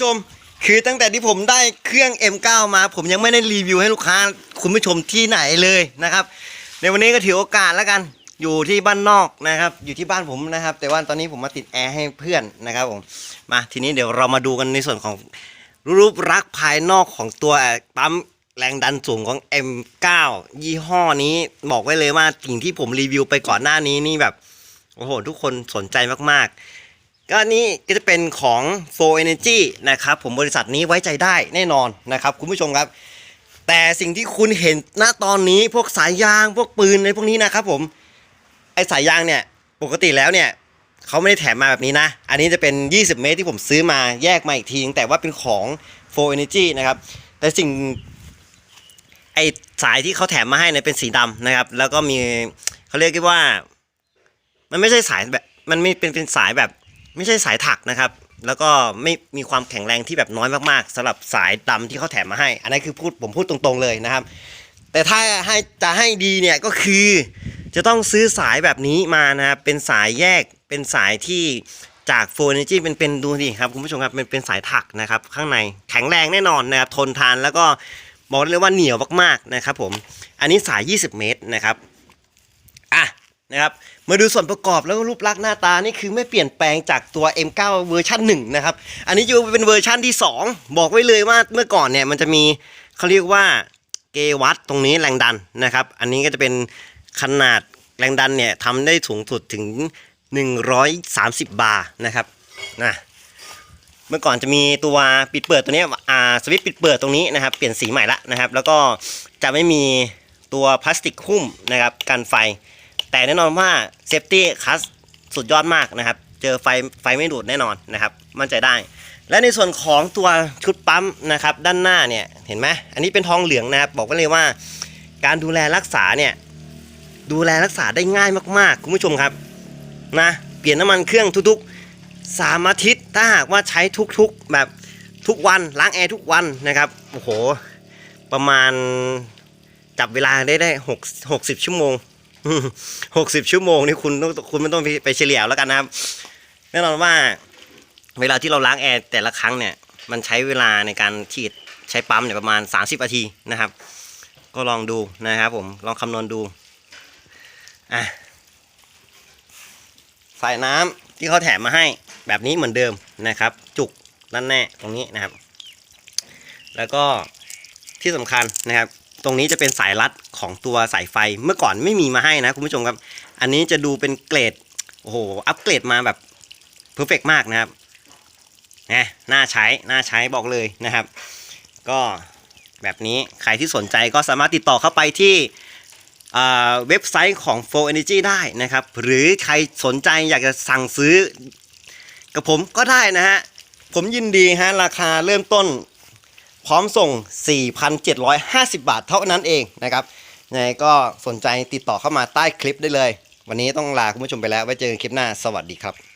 ผู้ชม คือตั้งแต่ที่ผมได้เครื่อง M9 มา ผมยังไม่ได้รีวิวให้ลูกค้าคุณผู้ชมที่ไหนเลยนะครับ ในวันนี้ก็ถือโอกาสแล้วกัน อยู่ที่บ้านนอกนะครับ อยู่ที่บ้านผมนะครับ แต่ว่าตอนนี้ผมมาติดแอร์ให้เพื่อนนะครับผม มาทีนี้เดี๋ยวเรามาดูกันในส่วนของรูปลักภายนอกของตัวปั๊มแรงดันสูงของ M9 ยี่ห้อนี้บอกไว้เลยว่าสิ่งที่ผมรีวิวไปก่อนหน้านี้นี่แบบโอ้โหทุกคนสนใจมากๆ ก็นี่ก็จะเป็นของ For Energy นะครับผมบริษัทนี้ไว้ใจได้แน่นอนนะครับคุณผู้ชมครับ แต่สิ่งที่คุณเห็นณตอนนี้พวกสายยางพวกปืนในพวกนี้นะครับผมไอสายยางเนี่ยปกติแล้วเนี่ยเขาไม่ได้แถมมาแบบนี้นะ อันนี้จะเป็น 20 เมตรที่ผมซื้อมาแยกมาอีกทีแต่ว่าเป็นของ For Energy นะครับแต่สิ่งไอสายที่เขาแถมมาให้เนี่ยเป็นสีดำนะครับ แล้วก็มีเขาเรียกว่า มันไม่ใช่สายแบบมันไม่เป็นเป็นสายแบบ ไม่ใช่สายถักนะครับ แล้วก็ไม่มีความแข็งแรงที่แบบน้อยมากๆสำหรับสายดำที่เขาแถมมาให้ อันนั้คือพูดผมพูดตรงๆเลยนะครับ แต่ถ้าให้จะให้ดีเนี่ยก็คือจะต้องซื้อสายแบบนี้มานะครับเป็นสายแยกเป็นสายที่จากโฟนจีเป็นเป็นดูดิครับคุณผู้ชมครับเป็นเป็นสายถักนะครับ ข้างในแข็งแรงแน่นอนนะครับทนทานแล้วก็บอกได้เลยว่าเหนียวมากๆนะครับผมอันนี้สาย 20 เมตรนะครับอะ นะครับมาดูส่วนประกอบแล้วก็รูปลักษณ์หน้าตานี่คือไม่เปลี่ยนแปลงจากตัว M9 เวอร์ชัน1นะครับอันนี้จะเป็นเวอร์ชันที่ 2 บอกไว้เลยว่าเมื่อก่อนเนี่ยมันจะมีเขาเรียกว่าเกวัตตรงนี้แรงดันนะครับ อันนี้ก็จะเป็นขนาดแรงดันเนี่ยทำได้สูงสุดถึง 130 บาร์นะครับนะเมื่อก่อนจะมีตัวปิดเปิดตัวเนี้ยอ่าสวิตช์ปิดเปิดตรงนี้นะครับ เปลี่ยนสีใหม่ละนะครับ แล้วก็จะไม่มีตัวพลาสติกหุ้มนะครับกันไฟ แต่แน่นอนว่าเซฟตี้คัสสุดยอดมากนะครับ เจอไฟไฟไม่ดูดแน่นอนนะครับ มั่นใจได้ และในส่วนของตัวชุดปั๊มนะครับ ด้านหน้าเนี่ยเห็นไหมอันนี้เป็นทองเหลืองนะครับ บอกไว้เลยว่า การดูแลรักษาเนี่ยดูแลรักษาได้ง่ายมากๆคุณผู้ชมครับนะเปลี่ยนน้ำมันเครื่องทุกๆสามอาทิตย์ถ้าหากว่าใช้ทุกๆแบบทุกวันล้างแอร์ทุกวันนะครับโอ้โหประมาณจับเวลาได้ได้หกหกสิบชั่วโมง หกสิบชั่วโมงนี่คุณต้องคุณไม่ต้องไปเฉลี่ยแล้วกันนะครับแน่นอนว่า เวลาที่เราล้างแอร์แต่ละครั้งเนี่ย มันใช้เวลาในการฉีดใช้ปั๊มเนี่ยประมาณ 30นาทีนะครับ ก็ลองดูนะครับผมลองคำนวณดูอะใสายน้ำที่เขาแถมมาให้แบบนี้เหมือนเดิมนะครับ จุกนั่นแน่ตรงนี้นะครับ แล้วก็ที่สำคัญนะครับ ตรงนี้จะเป็นสายรัดของตัวสายไฟเมื่อก่อนไม่มีมาให้นะคุณผู้ชมครับ อันนี้จะดูเป็นเกรดโอ้โหอัปเกรดมาแบบเพอร์เฟกมากนะครับนะน่าใช้น่าใช้บอกเลยนะครับ ก็แบบนี้ใครที่สนใจก็สามารถติดต่อเข้าไปที่อ่าเว็บไซต์ของ For Energy ได้นะครับ หรือใครสนใจอยากจะสั่งซื้อ กับผมก็ได้นะฮะ ผมยินดีฮะ ราคาเริ่มต้น พร้อมส่ง 4,750 บาทเท่านั้นเองนะครับยังไงก็สนใจติดต่อเข้ามาใต้คลิปได้เลย วันนี้ต้องลาคุณผู้ชมไปแล้วไว้เจอกันคลิปหน้าสวัสดีครับ